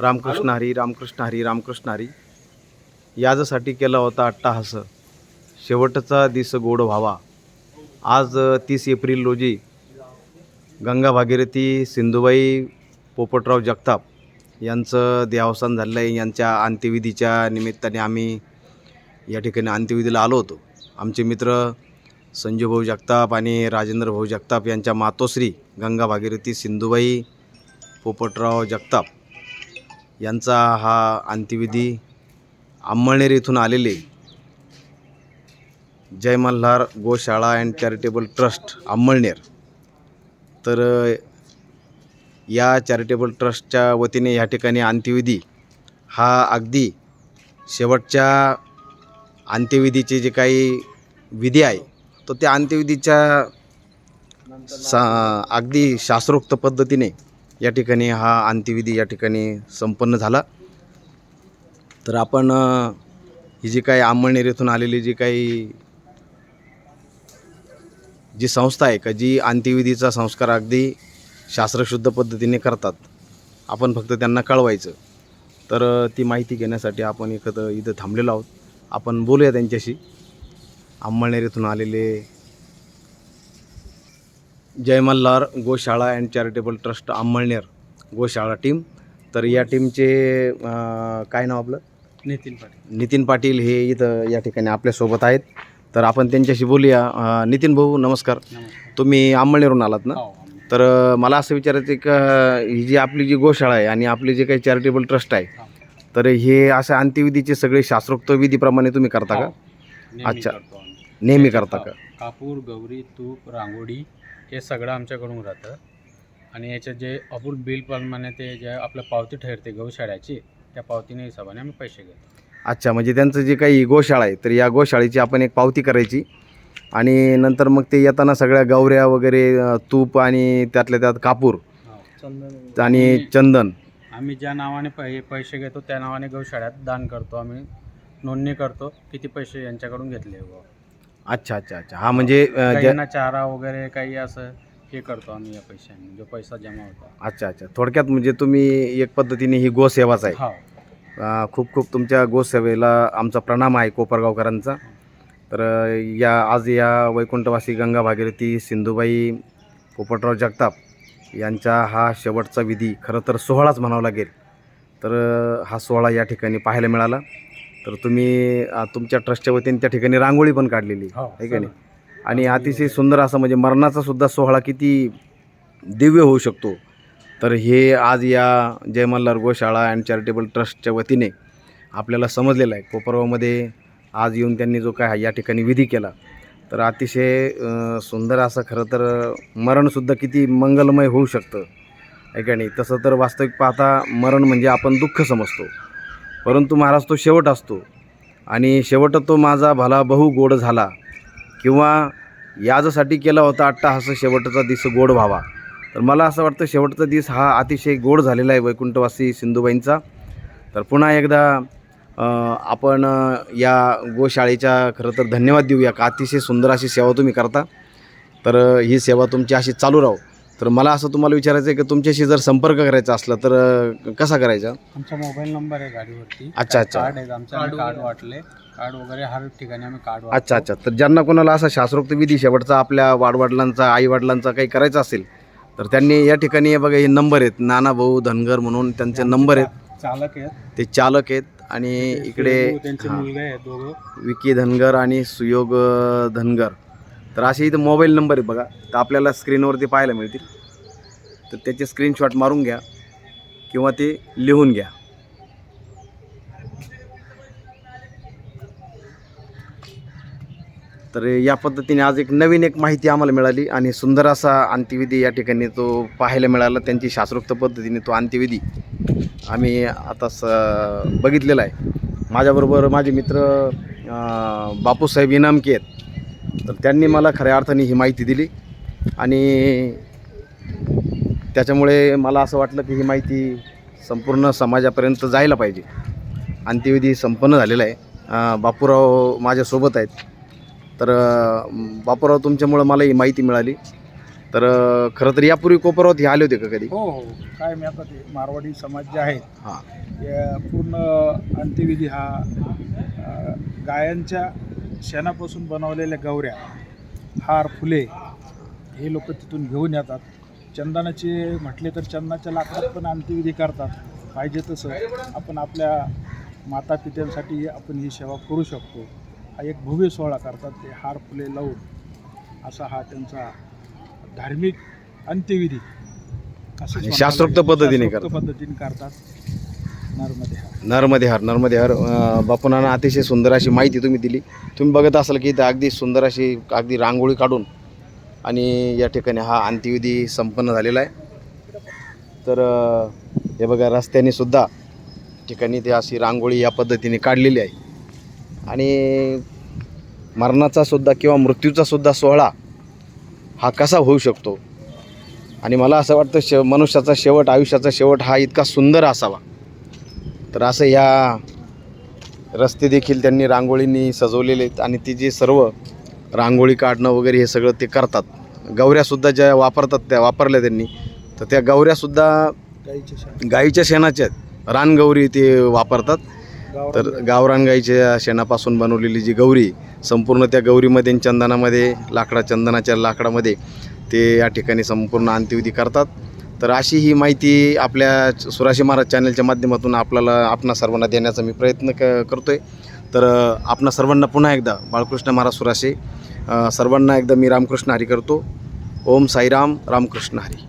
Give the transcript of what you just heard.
रामकृष्ण हरी रामकृष्ण हरी रामकृष्ण हरी. याजसाठी केला होता अट्टाहास. शेवटचा दिस गोड व्हावा. आज तीस एप्रिल रोजी गंगा भागीरथी सिंधुबाई पोपटराव जगताप यांचं देहावसान झालेलं आहे. यांच्या अंत्यविधीच्या निमित्ताने आम्ही या ठिकाणी अंत्यविधीला आलो होतो. आमचे मित्र संजूभाऊ जगताप आणि राजेंद्र भाऊ जगताप यांच्या मातोश्री गंगा भागीरथी सिंधुबाई पोपटराव जगताप यांचा हा अंत्यविधी अंमळनेर येथून आलेले Jay Malhar Goshala and charitable trust Amalner. तर या चॅरिटेबल ट्रस्टच्या वतीने या ठिकाणी अंत्यविधी हा अगदी शेवटच्या अंत्यविधीचे जे काही विधी आहे तो त्या अंत्यविधीच्या सा अगदी शास्त्रोक्त पद्धतीने या ठिकाणी हा अंत्यविधी या ठिकाणी संपन्न झाला. तर आपण ही जी काही अंमळनेर येथून आलेली जी काही जी संस्था आहे का जी अंत्यविधीचा संस्कार अगदी शास्त्रशुद्ध पद्धतीने करतात आपण फक्त त्यांना कळवायचं. तर ती माहिती घेण्यासाठी आपण इथं इथं थांबलेलो आहोत. आपण बोलूया त्यांच्याशी. आंबळनेर येथून आलेले Jay Malhar Goshala and charitable trust Amalner गोशाळा टीम. तर या टीमचे काय नाव आपलं? नितीन पाटील. नितीन पाटील हे इथं या ठिकाणी आपल्यासोबत आहेत. तर आपण त्यांच्याशी बोलूया. नितीन भाऊ नमस्कार. तुम्ही अंमळनेरहून आलात ना? हो, तर मला असं विचारायचं आहे का ही जी आपली जी गोशाळा आहे आणि आपली जे काही चॅरिटेबल ट्रस्ट आहे हो. तर हे अशा अंत्यविधीचे सगळे शास्त्रोक्त विधीप्रमाणे तुम्ही करता का? हो. अच्छा. नेहमी करता का. कापूर गौरी तूप रांगोळी हे सगळं आमच्याकडून राहतं. आणि याच्यात जे अपूर बिल प्रमाणे ते जे आपलं पावती ठरते गौशाळ्याची त्या पावतीने हिशोबाने आम्ही पैसे घेतो. अच्छा म्हणजे त्यांचं जे काही गोशाळा आहे तर या गोशाळेची आपण एक पावती करायची. आणि नंतर मग ते येताना सगळ्या गौऱ्या वगैरे अ, तूप आणि त्यातल्या त्यात कापूर हो. आणि चंदन. आम्ही ज्या नावाने पै पैसे घेतो त्या नावाने गौशाळ्यात दान करतो आम्ही. नोंदणी करतो किती पैसे यांच्याकडून घेतले बुवा. अच्छा अच्छा अच्छा. हा म्हणजे अ, ज्या- गाईंना चारा वगैरे काही असं हे करतो आम्ही या पैशाने जो पैसा जमा होता. अच्छा अच्छा. थोडक्यात म्हणजे तुम्ही एक पद्धतीने ही गोसेवाच आहे. हो. अ, खूप खूप तुमच्या गोसेवेला आमचा प्रणाम आहे कोपरगावकरांचा. तर अ, या आज या वैकुंठवासी गंगा भागीरथी सिंधुबाई पोपटराव जगताप यांचा हा शेवटचा विधी खरं तर सोहळाच म्हणावा लागेल. तर अ, हा सोहळा या ठिकाणी पाहायला मिळाला. तर तुम्ही अ, तुमच्या ट्रस्टच्या वतीने त्या ठिकाणी रांगोळी पण काढलेली हो आहे का नाही? आणि अतिशय सुंदर असं म्हणजे मरणाचा सुद्धा सोहळा किती दिव्य होऊ शकतो. तर हे आज या जय मल्हार गोशाळा अँड चॅरिटेबल ट्रस्टच्या वतीने आपल्याला समजलेलं आहे. कोपरगावमध्ये आज येऊन त्यांनी जो काय या ठिकाणी विधी केला तर अतिशय अ, सुंदर असं खरं तर मरणसुद्धा किती मंगलमय होऊ शकतं. आहे का नाही? तसं तर वास्तविक पाहता मरण म्हणजे आपण दुःख समजतो. परंतु महाराज तो शेवट असतो. आणि शेवट तो माझा भला बहु गोड झाला. किंवा याजसाठी केला होता अट्टा असं शेवटचा दिस गोड व्हावा. तर मला असं वाटतं शेवटचा दिस हा अतिशय गोड झालेला आहे वैकुंठवासी सिंधुबाईंचा. तर पुन्हा एकदा आपण या गोशाळेच्या खरं तर धन्यवाद देऊया का अतिशय सुंदर अशी सेवा तुम्ही करता. तर ही सेवा तुमची अशी चालू राहो. तर मला असं तुम्हाला विचारायचं आहे की तुमच्याशी जर संपर्क करायचा असला तर अ, कसा करायचा? आमचा मोबाईल नंबर आहे गाडीवरती. अच्छा, अच्छा. कार्ड कार्ड वाटले. कार्ड वगैरे हर ठिकाणी आम्ही कार्ड अच्छा अच्छा. तर ज्यांना कोणाला असा शास्त्रोक्त विधी शेवटचा आपल्या वाडवडिलांचा आईवडिलांचा काही करायचा असेल तर त्यांनी या ठिकाणी हे बघा हे नंबर आहेत. नाना भाऊ धनगर म्हणून त्यांचे नंबर आहेत. चालक आहेत. ते चालक आहेत आणि इकडे त्यांचे हां, मुलगे आहेत दोघं. विकी धनगर आणि सुयोग अ, धनगर. तर असे इथं मोबाईल नंबर आहे बघा. तर आपल्याला स्क्रीनवरती पाहायला मिळतील. तर त्याचे स्क्रीनशॉट मारून घ्या किंवा ते लिहून घ्या. तर या पद्धतीने आज एक नवीन एक माहिती आम्हाला मिळाली आणि सुंदर असा अंत्यविधी या ठिकाणी तो पाहायला मिळाला. त्यांची शास्त्रोक्त पद्धतीने तो अंत्यविधी आम्ही आता स बघितलेला आहे. माझ्याबरोबर माझे मित्र बापूसाहेब इनामके आहेत. तर त्यांनी मला खऱ्या अर्थाने ही माहिती दिली. आणि त्याच्यामुळे मला असं वाटलं की ही माहिती संपूर्ण समाजापर्यंत जायला पाहिजे. अंत्यविधी संपन्न झालेला आहे. बापूराव माझ्यासोबत आहेत. तर बापूराव तुमच्यामुळं मला ही माहिती मिळाली. तर खरं तर यापूर्वी कोपरावत हे आले होते का कधी? हो हो. काय मी आता ते मारवाडी समाज जे आहेत हां. पूर्ण अंत्यविधी हा गायांच्या शेणापासून बनवलेल्या गवऱ्या हार फुले हे लोक तिथून घेऊन येतात. चंदनाचे म्हटले तर चंदनाच्या लाकडात पण अंत्यविधी करतात. पाहिजे तसं आपण आपल्या माता पित्यांसाठी आपण ही सेवा करू शकतो. हा एक भव्य सोहळा करतात ते हार फुले लावून. असा हा त्यांचा धार्मिक अंत्यविधी. म्हणावं शास्त्रोक्त. पद्धतीने पद्धतीने करतात. नरमध्ये हा नरमध्ये बापुनानं अतिशय सुंदर अशी माहिती तुम्ही दिली. तुम्ही बघत असाल की इथं अगदी सुंदर अशी अगदी रांगोळी काढून आणि या ठिकाणी हा अंत्यविधी संपन्न झालेला आहे. तर हे बघा रस्त्याने सुद्धा ठिकाणी ते अशी रांगोळी या पद्धतीने काढलेली आहे. आणि मरणाचा सुद्धा किंवा मृत्यूचा सुद्धा सोहळा हा कसा होऊ शकतो? आणि मला असं वाटतं शे मनुष्याचा शेवट आयुष्याचा शेवट हा इतका सुंदर असावा. तर असं या रस्ते देखील त्यांनी रांगोळींनी सजवलेले आहेत आणि ती जे सर्व रांगोळी काढणं वगैरे हे सगळं ते करतात. गवऱ्यासुद्धा ज्या वापरतात त्या वापरल्या त्यांनी. तर त्या गवऱ्यासुद्धा गाईच्या गाईच्या शेणाच्या आहेत. रानगौरी ते वापरतात. तर गावरान गाईच्या शेणापासून बनवलेली जी गौरी संपूर्ण त्या गौरीमध्ये चंदनामध्ये लाकडा चंदनाच्या लाकडामध्ये ते या ठिकाणी संपूर्ण अंत्यविधी करतात. तर अशी ही माहिती आपल्या सुराशी महाराज चॅनलच्या माध्यमातून आपल्याला आपणा सर्वांना देण्याचा मी प्रयत्न क करतो आहे तर आपणा सर्वांना पुन्हा एकदा बाळकृष्ण महाराज सुराशे सर्वांना एकदा मी रामकृष्ण हरी करतो. ओम साईराम रामकृष्ण हरी.